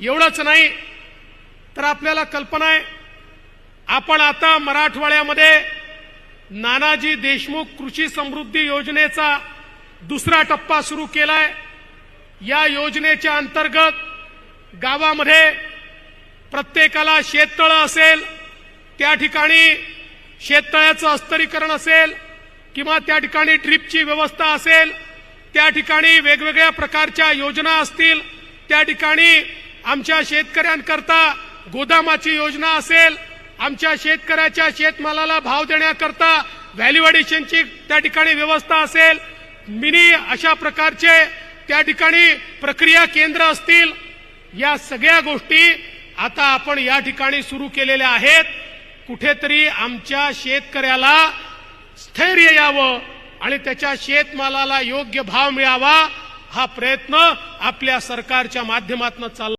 एवढंच नाही तर आपल्याला कल्पना आहे आपण आता मराठवाड्यामध्ये नानाजी देशमुख कृषी समृद्धी योजनेचा दुसरा टप्पा सुरू केलाय. या योजनेच्या अंतर्गत गावामध्ये प्रत्येकाला शेततळं असेल त्या ठिकाणी शेततळ्याचं अस्तरीकरण असेल किंवा त्या ठिकाणी ड्रीपची व्यवस्था असेल त्या ठिकाणी वेगवेगळ्या प्रकारच्या योजना असतील त्या ठिकाणी आमच्या शेतकऱ्यांकरता गोदामाची योजना असेल आमच्या शेतकऱ्याच्या शेतमालाला भाव देण्याकरता व्हॅल्यू त्या ठिकाणी व्यवस्था असेल मिनी अशा प्रकारचे त्या ठिकाणी प्रक्रिया केंद्र असतील या सगळ्या गोष्टी आता आपण या ठिकाणी सुरू केलेल्या आहेत. कुठेतरी आमच्या शेतकऱ्याला स्थैर्य यावं आणि त्याच्या शेतमालाला योग्य भाव मिळावा हा प्रयत्न आपल्या सरकारच्या माध्यमातून चालला